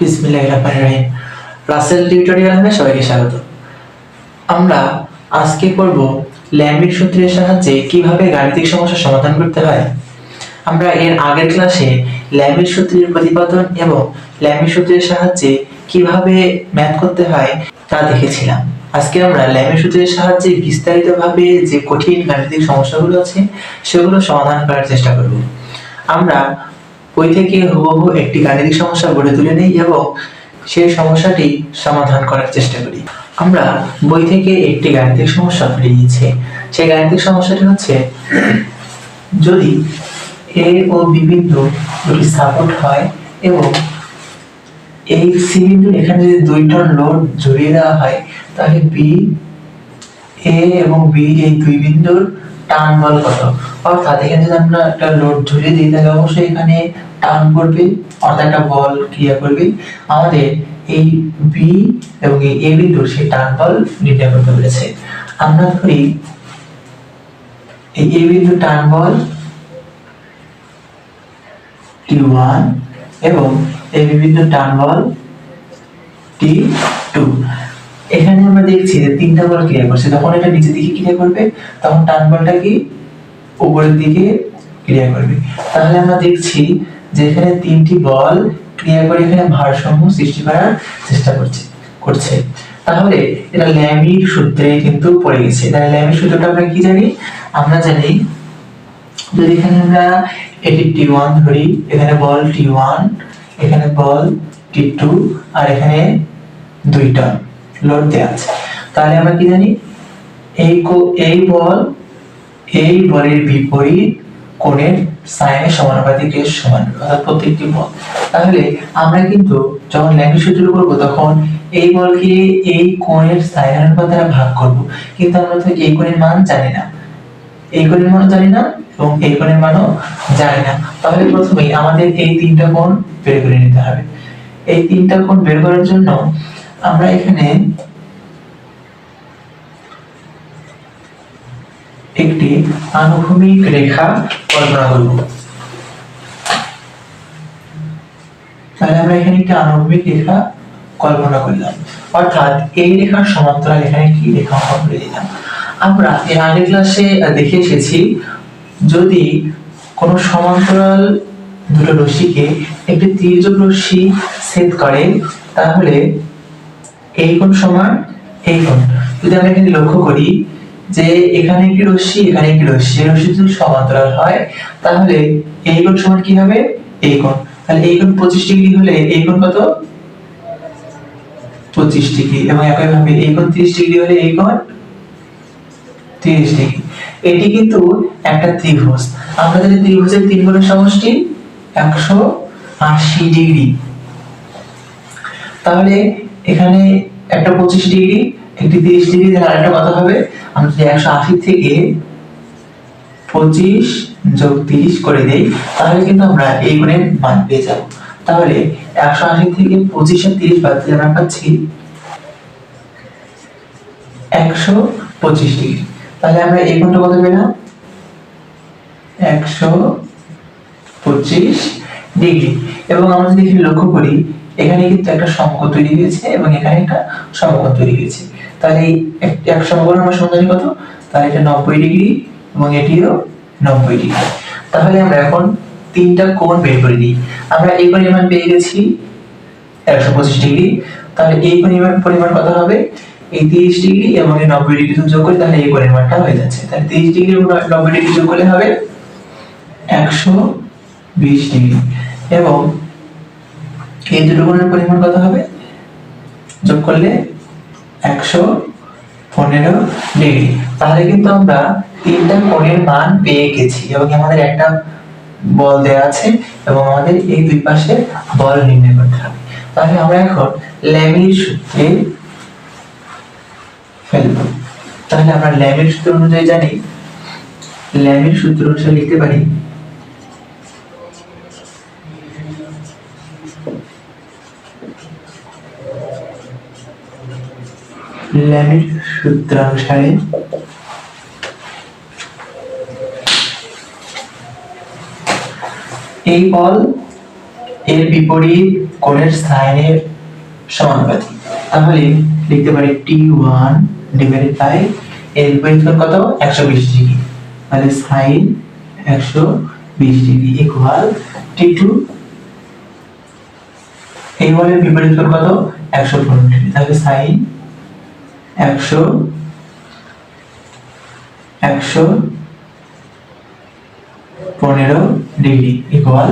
বিসমিল্লাহ রাসেল টিউটোরিয়ালে সবাইকে স্বাগত। আমরা আজকে করব সূত্রের সাহায্যে কীভাবে গাণিতিক সমস্যার সমাধান করতে হয়। আমরা এর আগের ক্লাসে সূত্রের প্রতিপাদন এবং ল্যাম্বিক সূত্রের সাহায্যে কীভাবে ম্যাথ করতে হয় তা দেখেছিলাম। আজকে আমরা ল্যাম্বিক সূত্রের সাহায্যে বিস্তারিতভাবে যে কঠিন গাণিতিক সমস্যাগুলো আছে, সেগুলো সমাধান করার চেষ্টা করব। আমরা বই থেকে হুবহু একটি গাণিতিক সমস্যা গড়ে তুলে নিই এবং সেই সমস্যাটি সমাধান করার চেষ্টা করি। আমরা বই থেকে একটি গাণিতিক সমস্যা নিয়েছি। সেই গাণিতিক সমস্যাটি হচ্ছে, যদি এ ও বি বিন্দু দুটি সাপোর্ট হয় এবং এই সি বিন্দু এখানে যদি দুই টন লোড জড়িয়ে দেওয়া হয়, তাহলে বি, এ এবং বি এই দুই বিন্দুর টান বল কত? অর্থাৎ এখানে যদি আমরা একটা লোড ঝুলিয়ে দিই, তাহলে অবশ্যই এখানে টান করবে, অর্থাৎ একটা বল ক্রিয়া করবে। আমাদের এই বি এবং এই এ বিন্দুর সেই টার্ন বল নির্ণয় করতে পেরেছে আমরা ধরি এই এ বিন্দু টার্ন বল টি ওয়ান এবং এই বিন্দু টান বল টি টু এখানে আমরা দেখছি যে তিনটা বল ক্রিয়া করছে, যখন এটা নিচের দিকে ক্রিয়া করবে, তখন টার্ন বলটা কি? উপরের দিকে ক্রিয়া করবে। তাহলে আমরা দেখছি যে এখানে তিনটি বল ক্রিয়া করে এখানে ভারসাম্য সৃষ্টি করার চেষ্টা করছে করছে। তাহলে এটা ল্যামির সূত্রে কিন্তু পড়ে গেছে। তাহলে ল্যামির সূত্রটা আমরা কি জানি? আমরা জানি যদি এখানে আমরা এটি টি ওয়ান ধরি, এখানে বল টি ওয়ান এখানে বল টি টু আর এখানে দুই টন লোড দেওয়া আছে। তাহলে আমরা কি জানি? এই কো- এই বল এই বলের বিপরীত কোণের সাইনের সমানুপাতিকের সমান অর্থাৎ প্রত্যেকটি বল। তাহলে আমরা কিন্তু যখন ল্যাঙ্গুয়েজ সূত্র করব, তখন এই বলকে এই কোণের সাইনের অনুপাত দ্বারা ভাগ করব। কিন্তু আমরা তো এই কোণের মান জানি না। এই কোণের মানও জানি না এবং এই কোণের মানও জানি না। তাহলে প্রথমেই আমাদের এই তিনটা কোণ বের করে নিতে হবে। এই তিনটা কোণ বের করার জন্য আমরা এখানে একটি আনুভূমিক রেখা কল্পনা করব তাহলে আমরা এখানে একটি আনুভূমিক রেখা কল্পনা করলাম। অর্থাৎ এই রেখার সমান্তরাল এখানে কি রেখা হবে দিলাম। আমরা এর আগের ক্লাসে দেখে এসেছি, যদি কোনো সমান্তরাল দুটো রশ্মিকে একটি তির্যক রশ্মি ছেদ করে, তাহলে এই কোণ সমান এই কোণ। যদি আমরা এখানে লক্ষ্য করি যে এখানে একটি রশ্মি, এখানে একটি রশ্মি। রশ্মি যদি সমান্তরাল হয়, তাহলে এই কোণ সমান কি হবে? এই কোণ। তাহলে এই কোণ পঁচিশ ডিগ্রি হলে এই কোণ কত? পঁচিশ ডিগ্রি। এবং একইভাবে এই কোণ তিরিশ ডিগ্রি হলে এই কোণ তিরিশ ডিগ্রি। এটি কিন্তু একটা ত্রিভুজ। আমরা যদি ত্রিভুজের তিন কোণের সমষ্টি একশো আশি ডিগ্রি। তাহলে এখানে একটা পঁচিশ ডিগ্রি একটি তিরিশ ডিগ্রি তাহলে আরেকটা কত হবে, আমরা যদি একশো আশি থেকে পঁচিশ যোগ তিরিশ করে দেই, তাহলে কিন্তু আমরা এই গুণের মান পেয়ে যাব। তাহলে একশো আশি থেকে পঁচিশ আর তিরিশ বাদ দিলে আমরা পাচ্ছি একশো পঁচিশ ডিগ্রি। তাহলে আমরা এই কোণটা কত পেলাম? একশো পঁচিশ ডিগ্রি। এবং আমরা যদি লক্ষ্য করি, এখানে কিন্তু একটা সমকোণ তৈরি হয়েছে এবং এখানে একটা সমকোণ তৈরি হয়েছে। তাহলে এক- এক সমকোণ আমরা সমান কত? তাহলে এটা নব্বই ডিগ্রি এবং এটিও নব্বই ডিগ্রি। তাহলে আমরা এখন তিনটা কোণ বের করে নিই। আমরা এই পরিমাণ পেয়ে গেছি একশো পঁচিশ ডিগ্রি। তাহলে এই পরিমাণ পরিমাণ কত হবে? এই তিরিশ ডিগ্রি এবং এই নব্বই ডিগ্রি যোগ করি তাহলে এই পরিমাণটা হয়ে যাচ্ছে। তাহলে তিরিশ ডিগ্রি এবং নব্বই ডিগ্রি যোগ করলে হবে একশো বিশ ডিগ্রি। এবং এই দুটো কোণের পরিমাণ কত হবে? যোগ করলে একশো পনেরো ডিগ্রি। তাহলে কিন্তু আমরা তিনটা কোণের মান পেয়ে গেছি এবং আমাদের একটা বল দেওয়া আছে এবং আমাদের এই দুই পাশে বল নির্ণয় করতে হবে। তাহলে আমরা এখন ল্যামির সূত্রে ফেলব। তাহলে আমরা ল্যামির সূত্র অনুযায়ী জানি, ল্যামির সূত্র অনুসারে লিখতে পারি ল্যামির সূত্রানুসারে এই বল এর বিপরীত কোণের সাইনের সমানুপাতিক। তাহলে লিখতে পারি টি ওয়ান ডিভাইডেড বাই এর বিপরীত কোণ কত? একশো বিশ ডিগ্রি। তাহলে সাইন একশো বিশ ডিগ্রি ইকুয়াল টি টু এই ওয়ালের বিপরীত কোণ কত? একশো পনেরো ডিগ্রি। সাইন একশো একশো পনেরো ডিগ্রি ইকুয়াল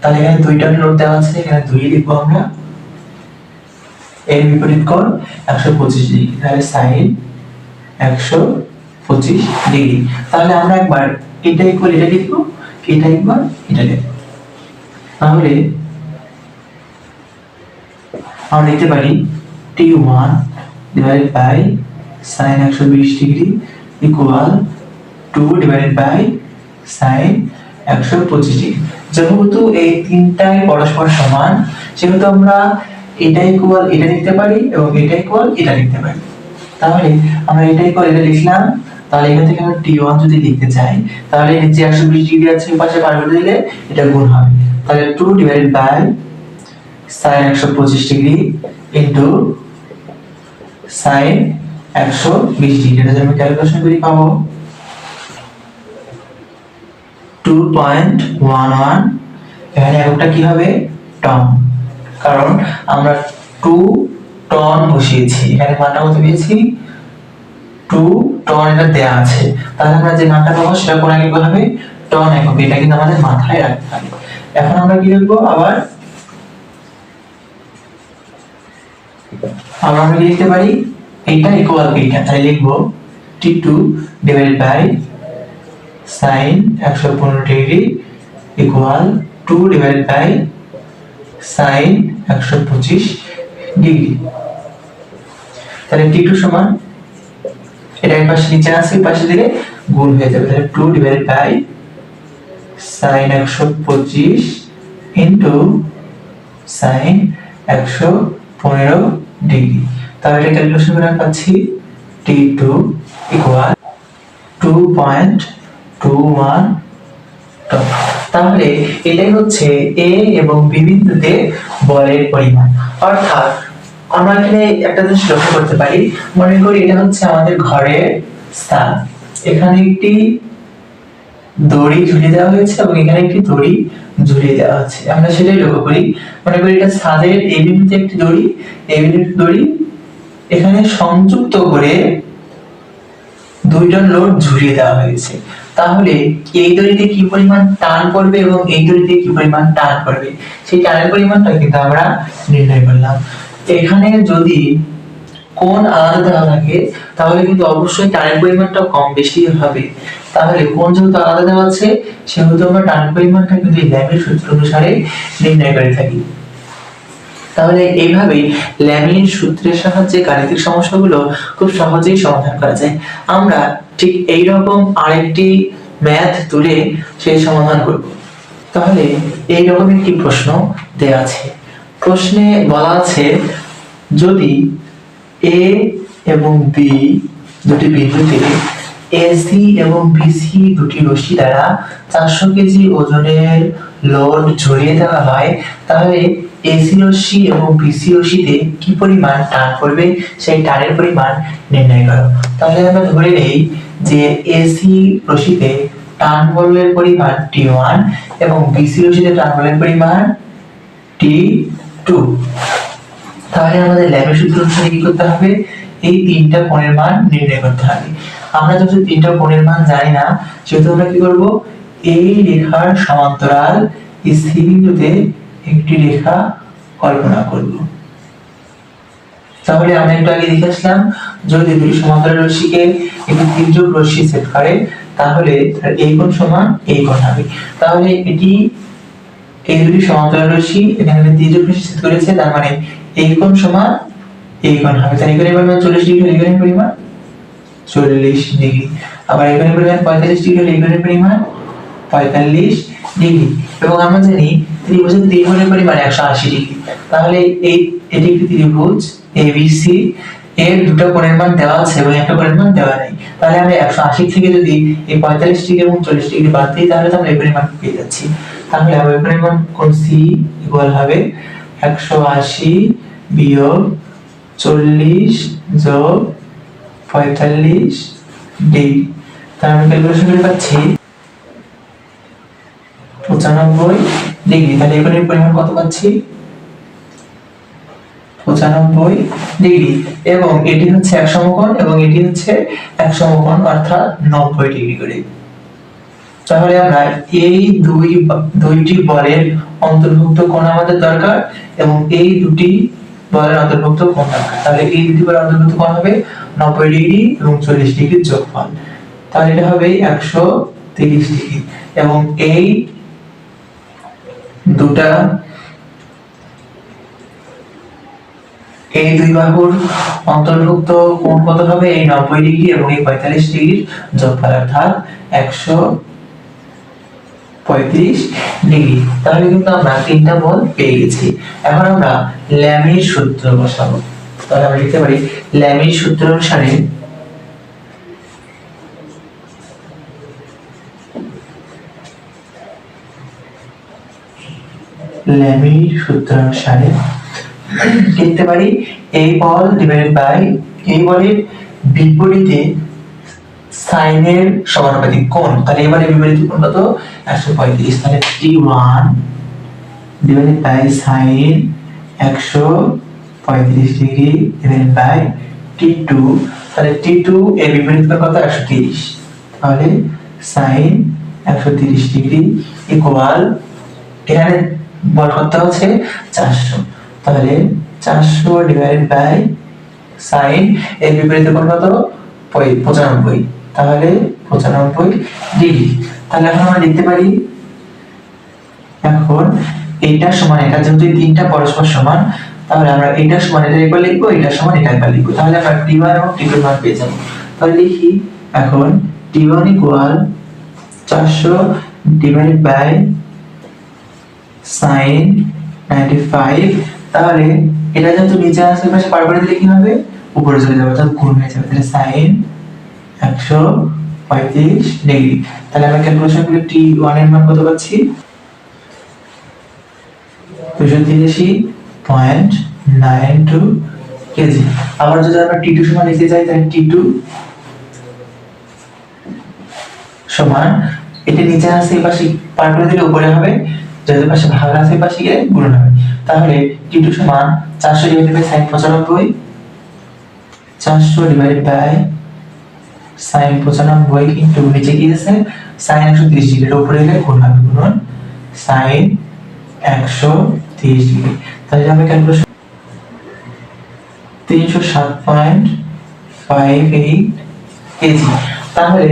তাহলে এখানে দুইটা নোট দেওয়া আছে, এখানে দুই লিখব আমরা। এর বিপরীত কোণ একশো পঁচিশ ডিগ্রি। তাহলে সাইন একশো পঁচিশ ডিগ্রি। তাহলে আমরা একবার এটা ইকুয়াল এটা লিখব, এটা একবার এটা লিখব। তাহলে আমরা লিখতে পারি T one divided by sine একশো বিশ degree equal to divided by sine একশো পঁচিশ ডিগ্রি যেহেতু এই তিনটাই পরস্পর সমান, সেহেতু আমরা এটা ইকুয়াল এটা লিখতে পারি এবং এটা ইকুয়াল এটা লিখতে পারি। তাহলে আমরা এটা ইকুয়াল এটা লিখলাম, তাহলে এখান থেকে আমরা টি ওয়ান যদি লিখতে চাই, তাহলে নিচে একশো বিশ ডিগ্রি আছে পাশে পার করে দিলে এটা গুণ হবে। তাহলে টু ডিভাইডেড বাই সাইন একশো পঁচিশ ডিগ্রি ইন্টু সাইন একশো বিশ ডিগ্রি। এটা আমি ক্যালকুলেশন করি, পাবো টু পয়েন্ট ওয়ান ওয়ান এখানে এককটা কি হবে? টন কারণ আমরা টু টন বসিয়েছি। এখানে মানটা কত পেয়েছি? টু টন এটা দেয়া আছে। তাহলে আমরা যে মানটা পাবো, সেটা কোন একক হবে? টন একক। এটা কিন্তু আমাদের মাথায় রাখতে হবে। এখন আমরা কি লিখব? আবার আবার আমরা কি লিখতে পারি এইটা ইকুয়াল এইটা তাই লিখব T two divided by sine একশো পনেরো degree equal to divided by sine একশো পঁচিশ ডিগ্রি তাহলে টি টু সমান এটা এক পাশে নিচে আসে পাশে দিলে গুণ হয়ে যাবে তাহলে টু ডিভাইডেড বাই সাইন একশো পঁচিশ ইন্টু সাইন একশো পনেরো ডিগ্রি তাহলে ক্যালকুলেশন করে পাচ্ছি T two equal to point two one তাহলে এটাই হচ্ছে এ এবং বি বিন্দুতে বলের পরিমাণ। অর্থাৎ আমরা এখানে একটা জিনিস লক্ষ্য করতে পারি। মনে করি এটা হচ্ছে আমাদের ঘরের স্থান। এখানে একটি দড়ি ঝুলিয়ে দেওয়া হয়েছে এবং এখানে একটি দড়ি ঝুলিয়ে দেওয়া আছে আমরা সেটাই লক্ষ্য করি। মনে করি এটা ছাদের এই বিন্দুতে একটি দড়ি, এই বিন্দুতে দড়ি। এখানে সংযুক্ত করে দুইটা লোড ঝুলিয়ে দেওয়া হয়েছে। তাহলে এই দড়িতে কি পরিমাণ টান পড়বে এবং এই দড়িতে কি পরিমাণ টান পড়বে? সেই টানের পরিমাণটা কিন্তু আমরা নির্ণয় করলাম। এখানে যদি কোন আলাদা দেওয়া থাকে, তাহলে কিন্তু অবশ্যই টানের পরিমাণটা কম, বেশি হবে। তাহলে কোন যেহেতু আলাদা দেওয়া আছে, সেহেতু আমরা টানের পরিমাণটা কিন্তু এই ল্যাবের সূত্র অনুসারে নির্ণয় করে থাকি। তাহলে এইভাবেই ল্যামিন সূত্রের সাহায্যে গাণিতিক সমস্যাগুলো খুব সহজেই সমাধান করা যায়। আমরা ঠিক এই রকম আরেকটি ম্যাথ তুলে সেই সমাধান করব। তাহলে এই রকম একটি প্রশ্ন দেয়া আছে। প্রশ্নে বলা আছে, যদি এ এবং বি দুটি বিন্দুতে এসি এবং বিসি দুটি রশি দ্বারা চারশো কেজি ওজনের লোড ঝরিয়ে দেওয়া হয়। তাহলে এসি রশ্মি এবং বিসি রশ্মিতে কি পরিমাণ টান পড়বে? সেই টানের পরিমাণ নির্ণয় করো। তাহলে আমরা ধরে নেই যে এসি রশ্মিতে টান বলের পরিমাণ টি ওয়ান এবং বিসি রশ্মিতে টান বলের পরিমাণ টি টু তাহলে আমাদের ল্যাবের সূত্র অনুসারে কি করতে হবে? এই তিনটা কোণের মান নির্ণয় করতে হবে। আমরা যেহেতু তিনটা কোণের মান জানি না, সেহেতু আমরা কি করব? এই রেখার সমান্তরাল স্থির বিন্দুতে একটি রেখা কল্পনা করব। তাহলে আমরা একটু আগে দেখে আসলাম, যদি দুটি সমান্তরাল রশ্মিকে একটি তির্যক রশ্মি সেট করে, তাহলে এই কোণ সমান এই কোণ হবে। তাহলে এটি, এই দুটি সমান্তরাল রশ্মি, এখানে তির্যক রশ্মি সেট করেছে, তার মানে এই কোণ সমান? এই কোণ হবে। তাহলে এখানে পরিমাণ চল্লিশ ডিগ্রি এখানে পরিমাণ চল্লিশ ডিগ্রি। আবার এখানে পরিমাণ পঁয়তাল্লিশ ডিগ্রি এখানে পরিমাণ পঁয়তাল্লিশ ডিগ্রি। এবং আমরা জানি ত্রিভুজের ত্রিভুজের পরিমাণ একশো আশি ডিগ্রি। তাহলে এই, এটি একটি ত্রিভুজ এবিসি এর দুটো কোণের মান দেওয়া আছে এবং একটা কোণের মান দেওয়া নেই। তাহলে আমরা একশো আশি থেকে যদি এই পঁয়তাল্লিশ ডিগ্রি এবং চল্লিশ ডিগ্রি বাদ দিই, তাহলে তো আমরা এই পরিমাণ পেয়ে যাচ্ছি। তাহলে আমরা এই পরিমাণ কোণ সি ইকুয়াল হবে একশো আশি বিয়োগ চল্লিশ যোগ পঁয়তাল্লিশ ডিগ্রি তার আমি ক্যালকুলেশন করে পাচ্ছি পঁচানব্বই ডিগ্রি তাহলে এখানে পরিমাণ কত পাচ্ছি? পঁচানব্বই ডিগ্রি এবং এটি হচ্ছে এক সমকোণ এবং এটি হচ্ছে এক সমকোণ, অর্থাৎ নব্বই ডিগ্রি করে। তাহলে আমরা এই দুই দুইটি বলের অন্তর্ভুক্ত কোণ আমাদের দরকার এবং এই দুটি বলের অন্তর্ভুক্ত কোণ দরকার। তাহলে এই দুটি বলের অন্তর্ভুক্ত কোণ হবে নব্বই ডিগ্রি এবং চল্লিশ ডিগ্রির যোগফল। তাহলে এটা হবে একশো তিরিশ ডিগ্রি এবং এই দুটা, এই দুই বাহুর অন্তর্ভুক্ত কোণ কত হবে? এই নব্বই ডিগ্রি এবং এই পঁয়তাল্লিশ ডিগ্রির যোগফল অর্থাৎ একশো পঁয়ত্রিশ ডিগ্রি তাহলে কিন্তু আমরা তিনটা বল পেয়ে গেছি। এখন আমরা সূত্র বসাবো। তাহলে আমরা লিখতে পারি সূত্র অনুসারে ল্যামির সূত্র অনুসারে লিখতে পারি এই বল ডিভাইডেড বাই এই বলের বিপরীতে সাইনের সমানুপাতিক কোণ। তাহলে এবারে বিপরীত কোণ কত? একশো পঁয়ত্রিশ। তাহলে T one divided by sine একশো পঁয়ত্রিশ degree divided by T two তাহলে টি টু এর বিপরীত কত? একশো তিরিশ। তাহলে সাইন একশো তিরিশ ডিগ্রি ইকুয়াল এখানে বল করতে হচ্ছে চারশো। তাহলে চারশো ডিভাইডেড বাই সাইন এর বিপরীতে কোণ কত? পঁচানব্বই। তাহলে পঁচানব্বই ডিগ্রি। তাহলে এখন আমরা লিখতে পারি, এখন এইটা সমান এটা যেহেতু তিনটা পরস্পর সমান, তাহলে আমরা এটা সমান এটা একবার লিখব এটা সমান এটা একবার লিখব। তাহলে আমরা টি ওয়ান এবং টি টু মান পেয়ে যাব। তাহলে লিখি এখন টি ওয়ান ইকুয়াল চারশো divided by sine ninety five তাহলে এটা যেহেতু নিচে আসে পাশে দিলে কি হবে? উপরে চলে যাবে, অর্থাৎ গুণ হয়ে যাবে। তাহলে সাইন একশো পঁয়ত্রিশ ডিগ্রি। তাহলে আমরা ক্যালকুলেশন করে এর মান কত পাচ্ছি? দুশো তিরাশি পয়েন্ট নাইন টু কেজি। আবার যদি আমরা সমান লিখতে চাই, তাহলে সমান, এটা নিচে আসে পাশে পার করে দিলে উপরে হবে যাদের পাশে ভাগ আছে পাশে গিয়ে গুণ হবে। তাহলে টু সমান চারশো ডিভাইডেড বাই সাইন পঁচানব্বই, চারশো ডিভাইডেড বাই সাইন পঁচানব্বই ইন্টু নিচে কি আছে? সাইন একশো তিরিশ ডিগ্রির উপরে গেলে গুণ হবে গুণন সাইন একশো তিরিশ ডিগ্রি তাহলে আমরা ক্যালকুলেশন তিনশো সাত পয়েন্ট ফাইভ এইট কেজি। তাহলে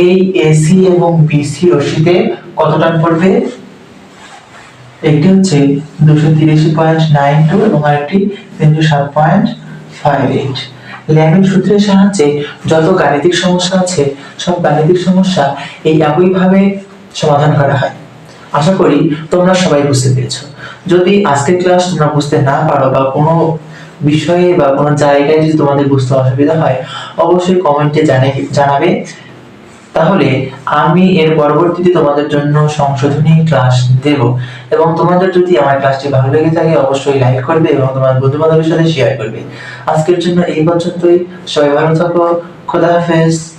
এই এসি এবং বিসি রশিতে কত টান পড়বে? একটি হচ্ছে দুশো তিরাশি পয়েন্ট নাইন টু এবং আরেকটি তিনশো সাত পয়েন্ট ফাইভ এইট। ল্যামিন সূত্রের সাহায্যে যত গাণিতিক সমস্যা আছে, সব গাণিতিক সমস্যা এই একইভাবে সমাধান করা হয়। আশা করি তোমরা সবাই বুঝতে পেরেছ। যদি আজকের ক্লাস তোমরা বুঝতে না পারো বা কোনো বিষয়ে বা কোনো জায়গায় যদি তোমাদের বুঝতে অসুবিধা হয়, অবশ্যই কমেন্টে জানে জানাবে। তাহলে আমি এর পরবর্তীতে তোমাদের জন্য সংশোধনী ক্লাস দেব। এবং তোমাদের যদি আমার ক্লাসটি ভালো লেগে থাকে, অবশ্যই লাইক করবে এবং তোমার বন্ধু বান্ধবের সাথে শেয়ার করবে। আজকের জন্য এই পর্যন্তই। সবাই ভালো থাকো। খোদা হাফেজ।